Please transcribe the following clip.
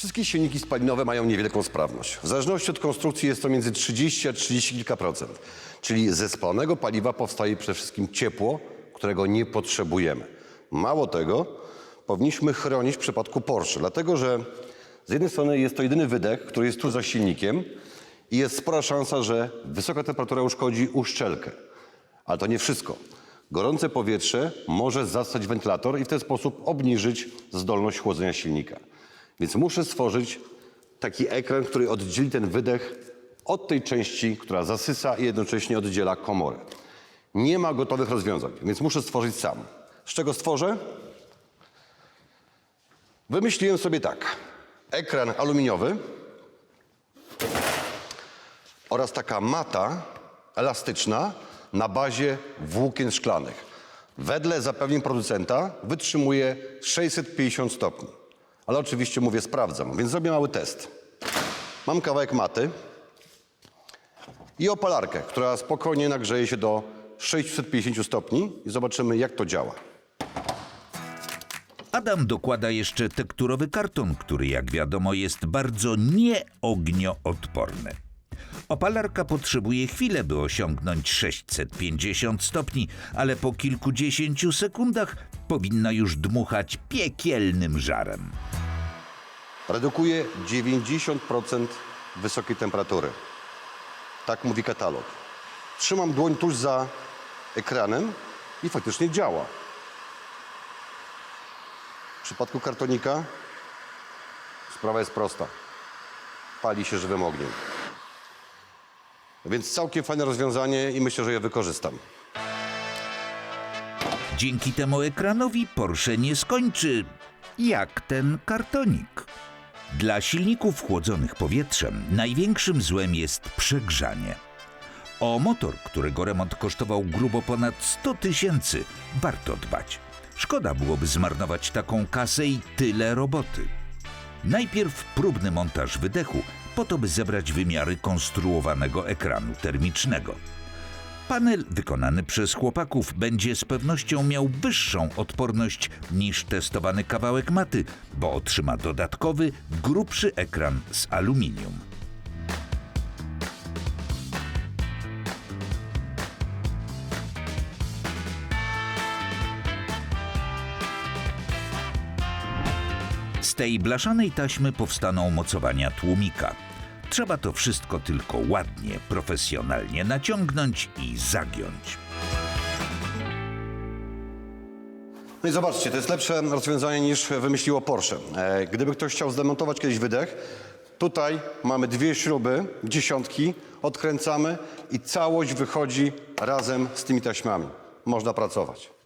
Wszystkie silniki spalinowe mają niewielką sprawność. W zależności od konstrukcji jest to między 30 a 30 kilka procent. Czyli ze spalonego paliwa powstaje przede wszystkim ciepło, którego nie potrzebujemy. Mało tego, powinniśmy chronić w przypadku Porsche, dlatego że z jednej strony jest to jedyny wydech, który jest tu za silnikiem i jest spora szansa, że wysoka temperatura uszkodzi uszczelkę. Ale to nie wszystko. Gorące powietrze może zastać wentylator i w ten sposób obniżyć zdolność chłodzenia silnika. Więc muszę stworzyć taki ekran, który oddzieli ten wydech od tej części, która zasysa i jednocześnie oddziela komorę. Nie ma gotowych rozwiązań, więc muszę stworzyć sam. Z czego stworzę? Wymyśliłem sobie tak. Ekran aluminiowy oraz taka mata elastyczna na bazie włókien szklanych. Wedle zapewnień producenta wytrzymuje 650 stopni. Ale oczywiście mówię, sprawdzam, więc zrobię mały test. Mam kawałek maty i opalarkę, która spokojnie nagrzeje się do 650 stopni i zobaczymy, jak to działa. Adam dokłada jeszcze tekturowy karton, który jak wiadomo jest bardzo nieognioodporny. Opalarka potrzebuje chwilę, by osiągnąć 650 stopni, ale po kilkudziesięciu sekundach powinna już dmuchać piekielnym żarem. Redukuje 90% wysokiej temperatury. Tak mówi katalog. Trzymam dłoń tuż za ekranem i faktycznie działa. W przypadku kartonika sprawa jest prosta. Pali się żywym ogniem. Więc całkiem fajne rozwiązanie i myślę, że je wykorzystam. Dzięki temu ekranowi Porsche nie skończy jak ten kartonik. Dla silników chłodzonych powietrzem największym złem jest przegrzanie. O motor, którego remont kosztował grubo ponad 100 tysięcy, warto dbać. Szkoda byłoby zmarnować taką kasę i tyle roboty. Najpierw próbny montaż wydechu, po to by zebrać wymiary konstruowanego ekranu termicznego. Panel wykonany przez chłopaków będzie z pewnością miał wyższą odporność niż testowany kawałek maty, bo otrzyma dodatkowy, grubszy ekran z aluminium. Z tej blaszanej taśmy powstaną mocowania tłumika. Trzeba to wszystko tylko ładnie, profesjonalnie naciągnąć i zagiąć. No i zobaczcie, to jest lepsze rozwiązanie niż wymyśliło Porsche. E, Gdyby ktoś chciał zdemontować kiedyś wydech, tutaj mamy dwie śruby, dziesiątki, odkręcamy i całość wychodzi razem z tymi taśmami. Można pracować.